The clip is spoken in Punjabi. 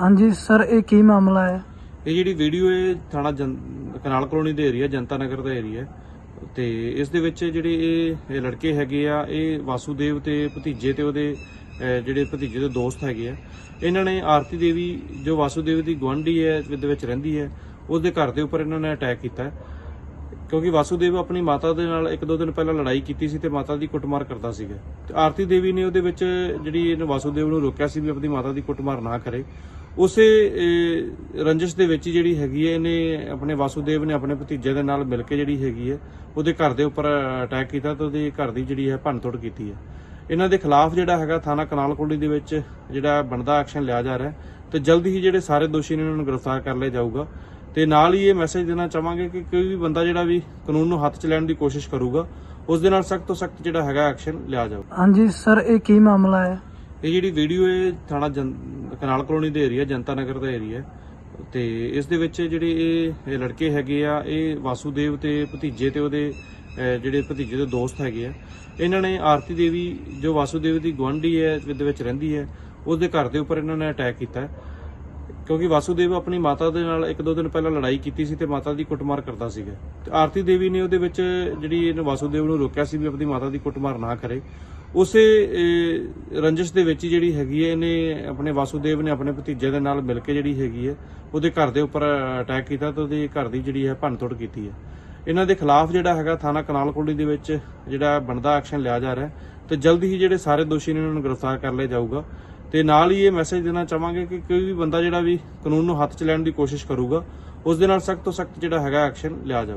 ਹਾਂਜੀ ਸਰ ਇਹ ਕੀ ਮਾਮਲਾ ਹੈ? ਇਹ ਜਿਹੜੀ ਵੀਡੀਓ ਹੈ ਥਾਣਾ ਜਨ- ਕਨਾਲ ਕਲੋਨੀ ਦੇ ਏਰੀਆ ਜਨਤਾ ਨਗਰ ਦਾ ਏਰੀਆ ਤੇ ਇਸ ਦੇ ਵਿੱਚ ਜਿਹੜੇ ਇਹ ਇਹ ਲੜਕੇ ਹੈਗੇ ਆ ਇਹ ਵਾਸੂਦੇਵ ਤੇ ਭਤੀਜੇ ਤੇ ਉਹਦੇ ਅਹ, ਜਿਹੜੇ ਭਤੀਜੇ ਦੇ ਦੋਸਤ ਹੈਗੇ ਆ। ਇਹਨਾਂ ਨੇ ਆਰਤੀ ਦੇਵੀ ਜੋ ਵਾਸੂਦੇਵ ਦੀ ਗੁਆਂਢੀ ਹੈ ਦੇ ਵਿੱਚ ਰਹਿੰਦੀ ਹੈ ਉਹਦੇ ਘਰ ਦੇ ਉੱਪਰ ਇਹਨਾਂ ਨੇ ਅਟੈਕ ਕੀਤਾ। ਹੈ। ਕਿਉਂਕਿ ਵਾਸੂਦੇਵ ਆਪਣੀ ਮਾਤਾ ਦੇ ਨਾਲ ਇੱਕ ਦੋ ਦਿਨ ਪਹਿਲਾਂ ਲੜਾਈ ਕੀਤੀ ਸੀ ਤੇ ਮਾਤਾ ਦੀ ਕੁੱਟਮਾਰ ਕਰਦਾ ਸੀਗਾ। ਤੇ ਆਰਤੀ ਦੇਵੀ ਨੇ ਉਹਦੇ ਵਿੱਚ ਜਿਹੜੀ ਇਹਨੇ ਵਾਸੂਦੇਵ ਨੂੰ ਰੋਕਿਆ ਸੀ ਵੀ ਆਪਣੀ ਮਾਤਾ ਦੀ ਕੁੱਟਮਾਰ ਨਾ ਕਰੇ। ਉਸੇ ਰੰਜਿਸ਼ ਦੇ ਵਿੱਚ ਜਿਹੜੀ ਹੈਗੀ ਹੈ ਇਹਨੇ ਆਪਣੇ ਵਾਸੂਦੇਵ ਨੇ ਆਪਣੇ ਭਤੀਜੇ ਦੇ ਨਾਲ ਮਿਲ ਕੇ ਜਿਹੜੀ ਹੈਗੀ ਹੈ ਉਹਦੇ ਘਰ ਦੇ ਉੱਪਰ ਅਟੈਕ ਕੀਤਾ ਤੇ ਉਹਦੇ ਘਰ ਦੀ ਜਿਹੜੀ ਹੈ ਭੰਨਤੋੜ ਕੀਤੀ ਹੈ। ਇਹਨਾਂ ਦੇ ਖਿਲਾਫ ਜਿਹੜਾ ਹੈਗਾ ਥਾਣਾ ਕਨਾਲ ਕੋਲੀ ਦੇ ਵਿੱਚ ਜਿਹੜਾ ਬਣਦਾ ਐਕਸ਼ਨ ਲਿਆ ਜਾ ਰਿਹਾ ਤੇ ਜਲਦੀ ਹੀ ਜਿਹੜੇ ਸਾਰੇ ਦੋਸ਼ੀ ਨੇ ਉਹਨਾਂ ਨੂੰ ਗ੍ਰਿਫਤਾਰ ਕਰ ਲਿਆ ਜਾਊਗਾ। ਤੇ ਨਾਲ ਹੀ ਇਹ ਮੈਸੇਜ ਦੇਣਾ ਚਾਹਾਂਗੇ ਕਿ ਕੋਈ ਵੀ ਬੰਦਾ ਜਿਹੜਾ ਵੀ ਕਾਨੂੰਨ ਨੂੰ ਹੱਥ 'ਚ ਲੈਣ ਦੀ ਕੋਸ਼ਿਸ਼ ਕਰੂਗਾ ਉਸ ਦੇ ਨਾਲ ਸਖਤ ਤੋਂ ਸਖਤ ਜਿਹੜਾ ਹੈਗਾ ਐਕਸ਼ਨ ਲਿਆ ਜਾਊਗਾ। ਹਾਂਜੀ ਸਰ ਇਹ ਕੀ ਮਾਮਲਾ ਹੈ? ਇਹ ਜਿਹੜੀ ਵੀਡੀਓ ਹੈ ਥਾਣਾ ਜਨ- ਕਨਾਲ ਕਲੋਨੀ ਦੇ ਏਰੀਆ ਜਨਤਾ ਨਗਰ ਦਾ ਏਰੀਆ ਤੇ ਇਸ ਦੇ ਵਿੱਚ ਜਿਹੜੇ ਇਹ ਇਹ ਲੜਕੇ ਹੈਗੇ ਆ ਇਹ ਵਾਸੂਦੇਵ ਤੇ ਭਤੀਜੇ ਤੇ ਉਹਦੇ ਅਹ, ਜਿਹੜੇ ਭਤੀਜੇ ਦੇ ਦੋਸਤ ਹੈਗੇ ਆ ਇਹਨਾਂ ਨੇ ਆਰਤੀ ਦੇਵੀ ਜੋ ਵਾਸੂਦੇਵ ਦੀ ਗੁਆਂਢੀ ਹੈ ਦੇ ਵਿੱਚ ਰਹਿੰਦੀ ਹੈ ਉਹਦੇ ਘਰ ਦੇ ਉੱਪਰ ਇਹਨਾਂ ਨੇ ਅਟੈਕ ਕੀਤਾ ਹੈ। ਕਿਉਂਕਿ ਵਾਸੂਦੇਵ ਆਪਣੀ ਮਾਤਾ ਦੇ ਨਾਲ ਇੱਕ ਦੋ ਦਿਨ ਪਹਿਲਾਂ ਲੜਾਈ ਕੀਤੀ ਸੀ ਤੇ ਮਾਤਾ ਦੀ ਕੁੱਟਮਾਰ ਕਰਦਾ ਸੀਗਾ। ਤੇ ਆਰਤੀ ਦੇਵੀ ਨੇ ਉਹਦੇ ਵਿੱਚ ਜਿਹੜੀ ਇਹਨੂੰ ਵਾਸੂਦੇਵ ਨੂੰ ਰੋਕਿਆ ਸੀ ਵੀ ਆਪਣੀ ਮਾਤਾ ਦੀ ਕੁੱਟਮਾਰ ਨਾ ਕਰੇ। ਉਸੇ ਅਹ, ਰੰਜਿਸ਼ ਦੇ ਵਿੱਚ ਹੀ ਜਿਹੜੀ ਹੈਗੀ ਹੈ ਇਹਨੇ ਆਪਣੇ ਵਾਸੂਦੇਵ ਨੇ ਆਪਣੇ ਭਤੀਜੇ ਦੇ ਨਾਲ ਮਿਲ ਕੇ ਜਿਹੜੀ ਹੈਗੀ ਹੈ ਉਹਦੇ ਘਰ ਦੇ ਉੱਪਰ ਅਟੈਕ ਕੀਤਾ ਤੇ ਉਹਦੇ ਘਰ ਦੀ ਜਿਹੜੀ ਹੈ ਭੰਨਤੋੜ ਕੀਤੀ ਹੈ। ਇਹਨਾਂ ਦੇ ਖਿਲਾਫ ਜਿਹੜਾ ਹੈਗਾ ਥਾਣਾ ਕਨਾਲ ਕੋਲੀ ਦੇ ਵਿੱਚ ਜਿਹੜਾ ਬਣਦਾ ਐਕਸ਼ਨ ਲਿਆ ਜਾ ਰਿਹਾ ਹੈ ਤੇ ਜਲਦੀ ਹੀ ਜਿਹੜੇ ਸਾਰੇ ਦੋਸ਼ੀ ਨੇ ਉਹਨਾਂ ਨੂੰ ਗ੍ਰਿਫਤਾਰ ਕਰ ਲਿਆ ਜਾਊਗਾ। ਤੇ ਨਾਲ ਹੀ ਇਹ ਮੈਸੇਜ ਦੇਣਾ ਚਾਹਾਂਗੇ ਕਿ ਕੋਈ ਵੀ ਬੰਦਾ ਜਿਹੜਾ ਵੀ ਕਾਨੂੰਨ ਨੂੰ ਹੱਥ 'ਚ ਲੈਣ ਦੀ ਕੋਸ਼ਿਸ਼ ਕਰੂਗਾ, ਉਸ ਦੇ ਨਾਲ ਸਖਤ ਤੋਂ ਸਖਤ ਜਿਹੜਾ ਹੈਗਾ ਐਕਸ਼ਨ ਲਿਆ ਜਾਵੇ।